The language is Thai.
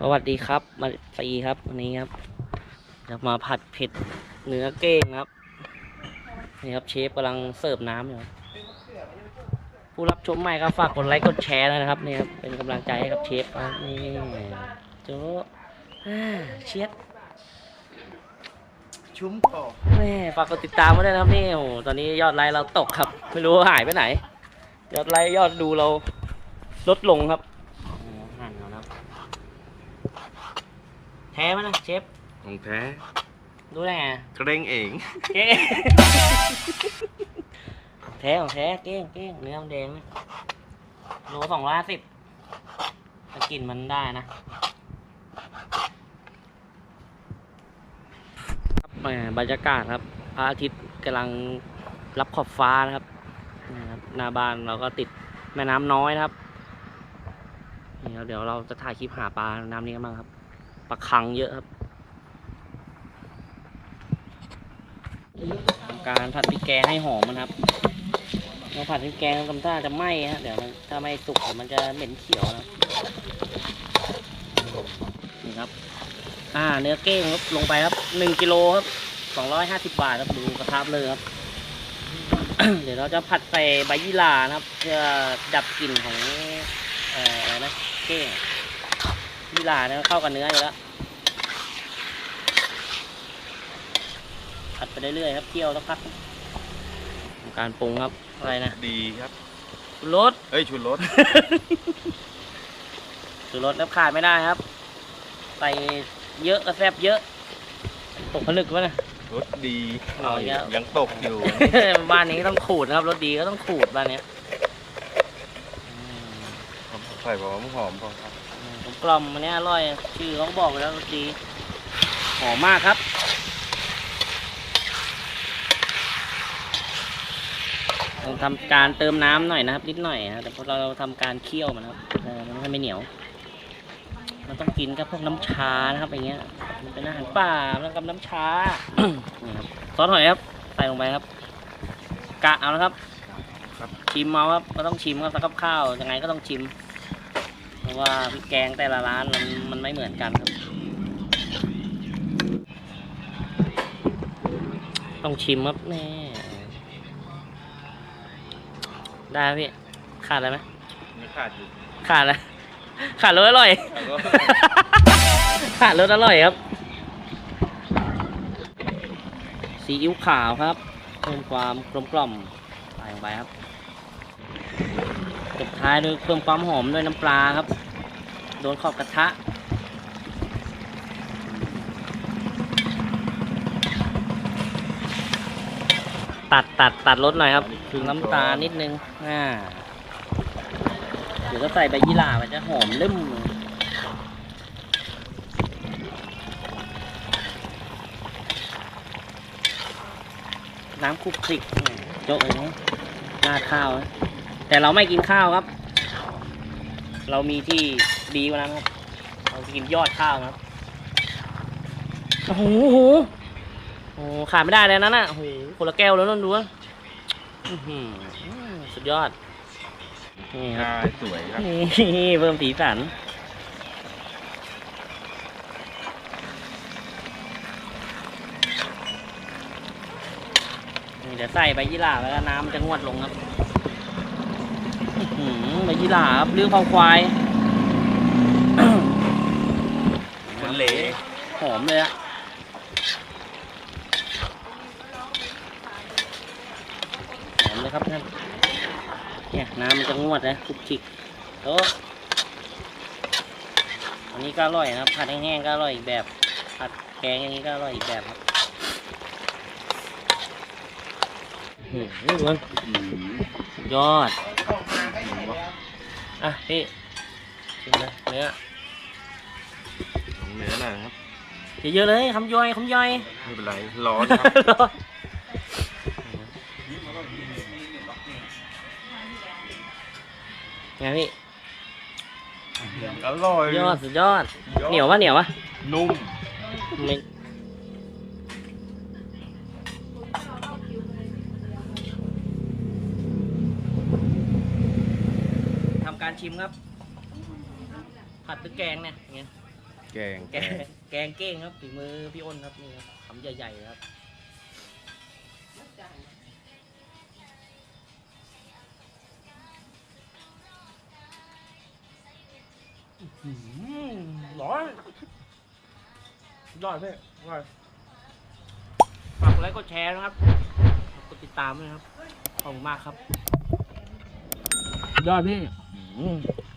สวัสดีครับ มาตีครับวันนี้ครับจะมาผัดเผ็ดเนื้อเก้งครับ นี่ครับเชฟกำลังเสิร์ฟน้ำอยู่ครับผู้รับชมใหม่ก็ฝากกดไลค์กดแชร์ด้วยนะครับนี่ครับเป็นกำลังใจให้กับเชฟครับนี่โจ้อ่าเชียดชุ่มคอแม่ฝากกดติดตามมาด้วยนะครับนี่โอ้โหตอนนี้ยอดไลค์เราตกครับ ไม่รู้ว่าหายไปไหน ยอดไลค์ยอดดูเราลดลงครับอ๋อหั่นเอานะครับ แท้ไหมนะเชฟของแท้รู้ได้ไงเกรงเองเก้งแท้ของแท้เก้งเก้งเนื้อมันแดงไหมโลสองร้อยห้าสิบถ้ากลิ่นมันได้นะครับแหมบรรยากาศครับพระอาทิตย์กำลังรับขอบฟ้านะครับนี่ครับหน้าบ้านเราก็ติดแม่น้ำน้อยนะครับนี่ครับเดี๋ยวเราจะถ่ายคลิปหาปลาน้ำนี้กันบ้างครับ ปลาคังเยอะครับ การผัดพริกแกงให้หอมนะครับเราผัดพริกแกงทำท่าจะไหม้ฮะเดี๋ยวมันถ้าไม่สุกมันจะเหม็นเขียวนะครับนี่ครับ อ่าเนื้อเก้งครับลงไปครับหนึ่งกิโลครับสองร้อยห้าสิบบาทครับดูกระทะเลยครับ เดี๋ยวเราจะผัดใส่ใบยี่หร่านะครับเพื่อดับกลิ่นของเอ่ออะไรนะเก้ง ยี่หร่าเนี่ยเข้ากับเนื้ออยู่แล้วผัดไปเรื่อยๆครับเคี่ยวสักพักทำการปรุงครับอะไรนะดีครับชูรสเอ้ยชุดรส ชูรสแล้วขาดไม่ได้ครับใส่เยอะก็แซ่บเยอะ ตกผลึกวะนะรสดีเอาอีกแล้ว ยังตกอยู่ บ้านนี้ต้องขูดนะครับรสดีก็ต้องขูดบ้านเนี้ยอืมใส่หอมหอมพอครับ กลมอันเนี้ยอร่อย ชื่อเขาบอกไว้แล้วสดีหอมมากครับ ต้องทำการเติมน้ำหน่อยนะครับ นิดหน่อยนะแต่พอเราทำการเคี่ยวมันนะครับเออมันให้ไม่เหนียว มันต้องกินกับพวกน้ำชานะครับอย่างเงี้ย มันเป็นอาหารป่าแล้วกับน้ำชานี่ครับซอสหอยครับ ใส่ลงไปครับ กะเอานะครับครับชิมเอาครับก็ต้องชิมครับสักกับข้าวยังไงก็ต้องชิม เพราะว่าพริกแกงแต่ละร้านมันมันไม่เหมือนกันครับ ต้องชิมครับแน่ได้ไหมพี่ ขาดอะไรไหมไม่ขาดอยู่ขาดอะไรขาดรสอร่อยแล้วก็ขาดรสอร่อยครับซีอิ๊วขาวครับเพิ่มความกลมกล่อมใส่ลงไปครับจ บท้ายด้วยเพิ่มความหอมด้วยน้ำปลาครับ โดนขอบกระทะตัดตัดตัดรสหน่อยครับถึงน้ำตาลนิดนึงอ่าเดี๋ยวก็ใส่ใบยี่หร่ามันจะหอมลืมน้ำคลุกคลิกโจ๊กเลยนะหน้าข้าวนะ แต่เราไม่กินข้าวครับ เรามีที่ดีกว่านั้นครับ เรากินยอดข้าวนะครับ โอ้โหโอ้โหโอ้โหขาดไม่ได้เลยนั้นน่ะโอ้โหคนละแก้วแล้วนั่นดูว่าอื้อหือสุดยอด นี่ครับอ่าสวยครับ นี่เพิ่มสีสันนี่เดี๋ยวใส่ใบยี่หร่าแล้วก็น้ำมันจะงวดลงครับอื้อ หือใบยี่หร่าครับเรื่องความควาย คนเหลหอมเลยอะหอมเลยครับท่านเนี่ยน้ำมันจะงวดนะคลุกคลิกโอ้อันนี้ก็อร่อยนะครับผัดแห้งๆก็อร่อยอีกแบบผัดแกงอย่างนี้ก็อร่อยอีกแบบครับอืมนี่มันยอด อะพี่ชิมเลยเนื้อของเนื้อหน่อยครับ เยอะๆเลยคำย่อยคำย่อยไม่เป็นไร ร้อนครับไงพี่อร่อย ยอดสุดยอด เหนียวปะเหนียวปะนุ่มไม่ทำการ ชิมครับ ผัดพริกแกงเนี่ยอย่างเงี้ยแกงแกงแกงเก้งครับฝีมือพี่อ้นครับนี่ครับคำใหญ่ๆเลยครับอื้อหือร้อนยอดพี่ยอดฝากกดไลค์กดแชร์นะครับกดติดตามด้วยนะครับขอบคุณมากครับ ยอดพี่ อื้อหือ